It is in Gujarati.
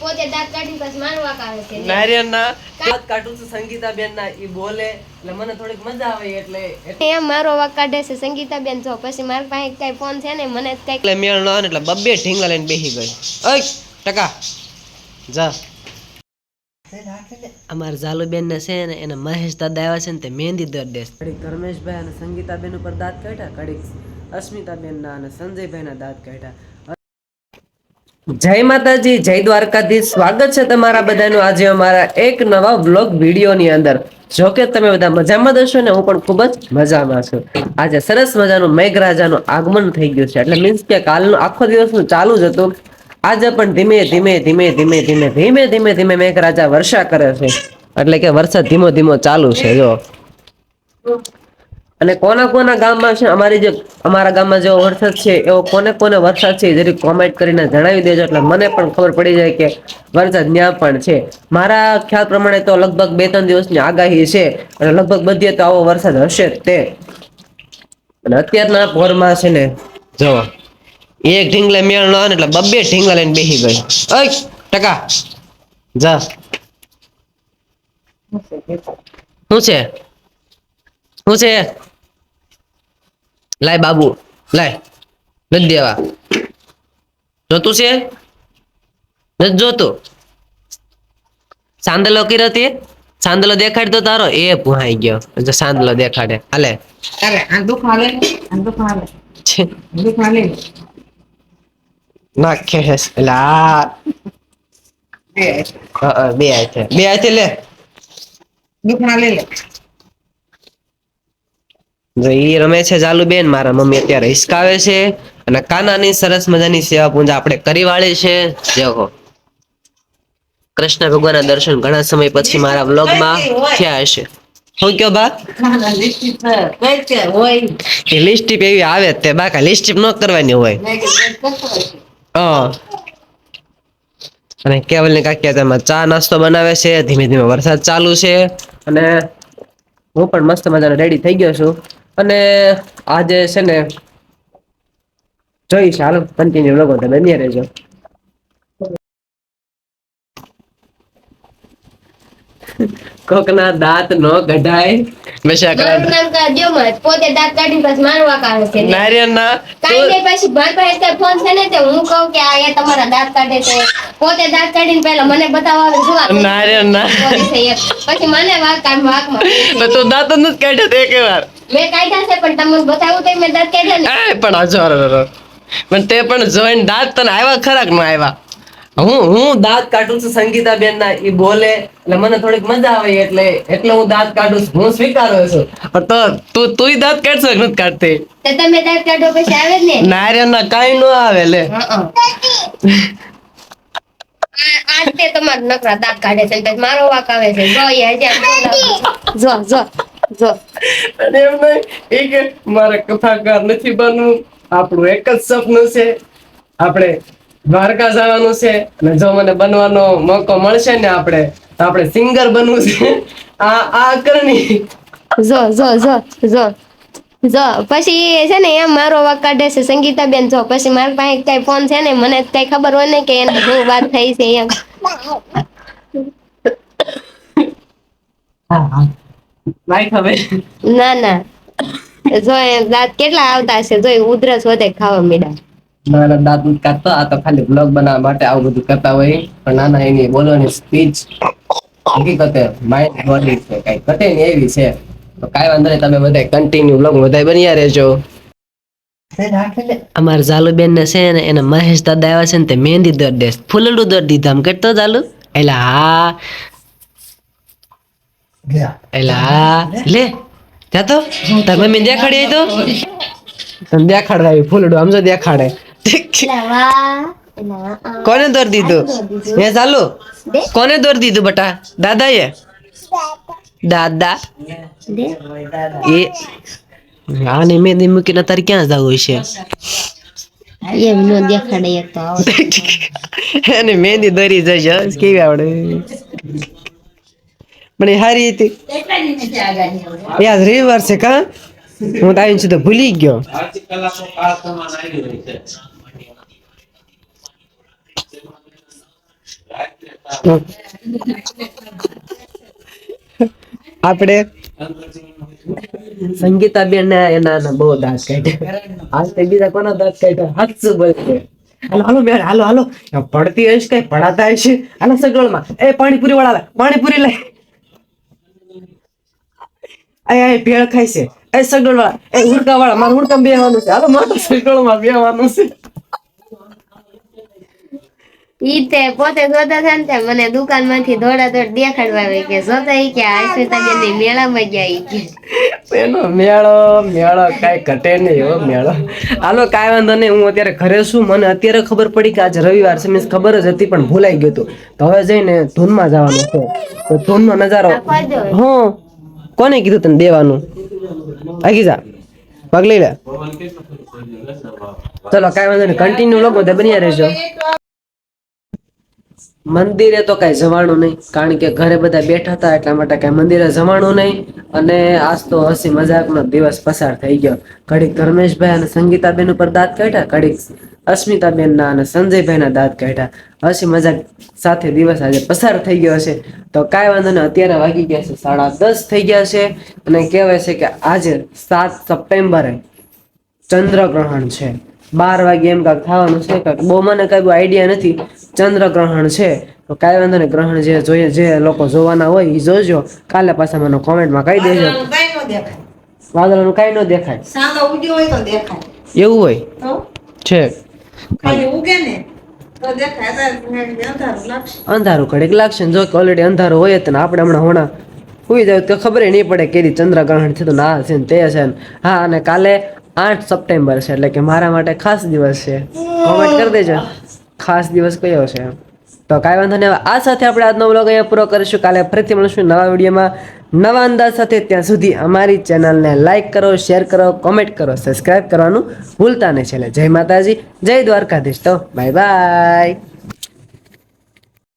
પોતે દાંત કાઢી પછી માનવા કાઢે છે નારિયેળના દાંત કાઢું છું સંગીતાબેન ના ઈ બોલે. એટલે મને થોડીક મજા આવે એટલે એમ મારો વાક કાઢે છે સંગીતાબેન જો પછી મારી પાસે કઈ ફોન છે ને મને કઈ એટલે મેળ ન એટલે બબ્બે ઢીંગલા લઈને બેસી ગઈ. ઓય ટકા. જા. અમારા ઝાલુબેન ને છે ને એને મહેશ દાદા આવ્યા છે ને તે મહેંદી દર દે કડીક ધર્મેશભાઈ અને સંગીતાબેન ઉપર દાંત કાઢ્યા કડીક અસ્મિતાબેન ના અને સંજયભાઈ ના દાંત કાઢ્યા. જય માતાજી, જય દ્વારકાધીશ. સ્વાગત છે તમારા બધાનું આજે અમારા એક નવા વ્લોગ વિડીયોની અંદર. જો કે તમે બધા મજામાં દશો ને હું પણ ખૂબ જ મજામાં છું. આજે સરસ મજાનું મેઘરાજાનું આગમન થઈ ગયું છે. એટલે મીન્સ કે કાલનું આખો દિવસનું ચાલુ જ હતું. આજે પણ ધીમે ધીમે ધીમે ધીમે ધીમે ધીમે ધીમે ધીમે મેઘરાજા વર્ષા કરે છે. એટલે કે વરસાદ ધીમો ધીમો ચાલુ છે, જો. અને કોના કોના ગામમાં છે? અમારી જે અમારા ગામમાં જેવો વરસાદ છે એવો કોને કોને વરસાદ છે જરી કોમેન્ટ કરીને જણાવી દેજો. એટલે મને પણ ખબર પડી જાય કે વરસાદ ત્યાં પણ છે. મારા ખ્યાલ પ્રમાણે તો લગભગ બે ત્રણ દિવસની આગાહી છે. અને લગભગ બધે તો આવો વરસાદ હશે જ તે. અને અત્યારના ભોરમાં છે ને જો એક ઢીંગલે મેળ ને એટલે બબ્બે ઢીંગલા લઈને બેસી ગઈ. ઓય ટકા. જા. શું છે? શું છે? લાય બાબુ લાય નથી દેવા જોતું છે નથી જોતું સાંદલો કર્યો તે સાંદલો દેખાડતો તારો એ ભૂહાઈ ગયો જો સાંદલો દેખાડે હાલે અરે આંધુ ખાલે આંધુ ખાલે છે. આંધુ ખાલે નાખે છે એટલે આ બે અ, અ, બે હાથે બે હાથે લે દુખ ખાલે લે ઈ રમે છે જાલુબેન મારા મમ્મી અત્યારે હિસકાવે છે અને કાનાની સરસ મજાની સેવા પૂજા આપણે કરી વાળી છે. જેવો કૃષ્ણ ભગવાનના દર્શન ઘણા સમય પછી મારા વ્લોગમાં થયા હશે. શું કયો બા એ લિસ્ટીપ એવી આવે તે બાકા લિસ્ટીપ ન કરવાની હોય. અને કેવલ ને કાકી તેમાં ચા નાસ્તો બનાવે છે, ધીમે ધીમે વરસાદ ચાલુ છે. અને હું પણ મસ્ત મજાનો રેડી થઈ ગયો છું. અને આજે છે ને જોઈશ હાલ કન્ટિન્યુ લોકો તમે બન્યા રહેજો. કોકના દાંત નો કઢાય કાઢજો મત પોતે દાંત કાઢી પછી મારવા કાઢે છે નારિયેળના કાઈ ને પછી ભાઈ પાસે ફોન છે ને તે હું કહું કે આ એ તમારા દાંત કાઢે છે. પોતે દાંત કાઢીને પહેલા મને બતાવવા આવે શું આ નારિયેળના બોલે પછી મને વાક કામ વાકમાં તો તું દાંત જ કાઢે તે એક વાર. મેં કાઢ્યા છે પણ તમને બતાવું તો મેં દાંત કાઢ્યા ને. એ પણ તે પણ જોઈને દાંત તને આવ્યા ખરાક ન આવ્યા હું હું દાંત કાઢું છું સંગીતાબેન ના એ બોલે એટલે મને થોડીક મજા આવે એટલે એટલે હું દાંત કાઢું છું હું સ્વીકારું છું. તો તું તુંય દાંત કાઢશો કે નથી કાઢતી? તો તમે દાંત કાઢો પછી આવે જ ને? ના કાંઈ ન આવે લે. આજ તે તમારા નકરા દાંત કાઢે છે મારો વાક આવે છે. જો. જો જો. જો. અને એમ નહીં એ કે મારે કથાકાર નથી બનવું આપણું એક જ સપનું છે. આપણે દ્વારકા જવાનું છે અને જો મને બનવાનો મોકો મળશે ને આપણે તો આપણે સિંગર બનવું છે. આ આ કરણી જો જો જો જો. જો પછી એ છે ને એમ મારો વાક કાઢે છે સંગીતાબેન જો. પછી મારી પાસે કઈ ફોન છે ને મને કઈ ખબર હોય ને કે એને શું વાત થઈ છે એમ. લાઈક હવે ના ના. જો દાંત કેટલા આવતા હશે જો ઉધરસ વધે ખાવા મીડા. મારા દાંત દૂધ કાઢતા આ તો ખાલી બ્લોગ બનાવવા માટે આવું બધું કરતા હોય. પણ નાના એની બોલવાની સ્પીચ હકીકતે માઇન્ડ બોડી છે કઈ ઘટે ને એવી છે. તો કાંઈ વાંધો નહીં તમે બધા કન્ટિન્યુ બ્લોગ બધા બન્યા રહેજો. જાલુ બેન અમારા ઝાલુબેન ને છે ને એને મહેશ દાદા આવ્યા છે ને તે મહેંદી દર દે ફૂલડું દર દીધા આમ કેટલો ઝાલુ? એટલે હા હા લે ત્યાં તો. તાર મમ્મી દેખાડી તો? તને ફૂલડું આમ જો દેખાડે. કોને દોર દીધું? હે ચાલુ. કોને દોર દીધું બટા? દાદાએ? દાદા? એ આને મહેંદી મૂકીને તારે ક્યાં જવું છે એમનો દેખાડે એક તો એને મહેંદી દોરી જશે કેવી આવડે. એ હારી હતી. આજ રવિવાર છે કા? હું તો આવીને સીધો ભૂલી ગયો. આપણે સંગીતાબેન ને એના બહુ દાંત કાઢ્યા. હાલ તે બીજા કોના દાંત કાઢ્યા? હાથ બોલશે હાલો હાલો, બેન, હાલો હાલો. પડતી હશે કઈ પડાતા હશે હાલો, સગવડમાં. એ પાણીપુરી વાળા પાણીપુરી લઈ આય ભેળ ખાય છે. એ સગવડ વાળા એ હુડકા વાળા મારે હુડકા બેવાનું છે. હાલો મારે સગવડમાં બેવાનું છે. ઈ તે પોતે જોતા છે ને મને દુકાનમાંથી દોડા દોડ દેખાડવા આવે કે જોતા ઈ કે આશ્વિતા બેનની મેળામાં ગયા ઈ કે. એનો મેળો મેળો કાંઈ ઘટે નહીં હો મેળો. હાલો કાંઈ વાંધો નહીં. હું અત્યારે ઘરે છું. મને અત્યારે ખબર પડી કે આજે રવિવાર છે. મીન્સ ખબર જ હતી પણ ભૂલાઈ ગયું હતું. તો હવે જઈને ધૂનમાં જવાનું છે. તો ધૂનનો નજારો હું કોને કીધું તને દેવાનું? આગી જા. પગ લઈ લે. ચલો કાંઈ વાંધો નહીં. કન્ટિન્યુ લોકો બન્યા રહેજો. મંદિરે તો કાંઈ જવાનું નહીં, કારણ કે ઘરે બધા બેઠા હતા એટલા માટે કાંઈ મંદિરે જવાનું નહીં. અને આજ તો હસી મજાકનો દિવસ પસાર થઈ ગયો. ઘડીક ધર્મેશભાઈ અને સંગીતાબેન ઉપર દાંત કાઢ્યા, ઘડીક અસ્મિતાબેનના અને સંજયભાઈના દાંત કાઢ્યા. હસી મજાક સાથે દિવસ આજે પસાર થઈ ગયો છે તો કાંઈ વાંધો નહીં, અત્યારે વાગી ગયા છે સાડા દસ થઈ ગયા છે. અને કહેવાય છે કે આજે સાત સપ્ટેમ્બરે ચંદ્રગ્રહણ છે. બાર વાગે એમ કાંઈક થવાનું છે કાંઈક બહુ મને કાંઈ બહુ આઈડિયા નથી. ચંદ્રગ્રહણ છે. તો કાંઈ વાંધો નહીં ગ્રહણ જે જોઈએ જે લોકો જોવાના હોય એ જોજો. કાલે પાછા મને કોમેન્ટમાં કહી દેજો. વાદળાનું કાંઈ ન દેખાય. કાંઈ દેખાય. સાંજે ઉગ્યો હોય તો દેખાય. એવું હોય? છે. ખાલી ઉગે ને અંધારું ઘડીક લાગશે ને જો કે ઓલરેડી અંધારું હોય તો આપણે હમણાં હોણા. સુઈ જાય તો ખબર નહીં પડે કેદી ચંદ્રગ્રહણ થયું ના છે ને તે છે ને. હા અને કાલે આઠ સપ્ટેમ્બર છે, એટલે કે મારા માટે ખાસ દિવસ છે. કોમેન્ટ કરી દેજો. ખાસ દિવસ કયો છે? તો કાંઈ વાંધો નહીં આ સાથે આપણે આજનો બ્લોગ અહીંયા પૂરો કરીશું. કાલે ફરીથી મળીશું નવા વિડીયોમાં. નવા અંદાજ સાથે ત્યાં સુધી અમારી ચેનલને લાઇક કરો શેર કરો કોમેન્ટ કરો સબસ્ક્રાઇબ કરવાનું ભૂલતા નહીં છેલ્લે. જય માતાજી, જય દ્વારકાધીશ. તો બાય બાય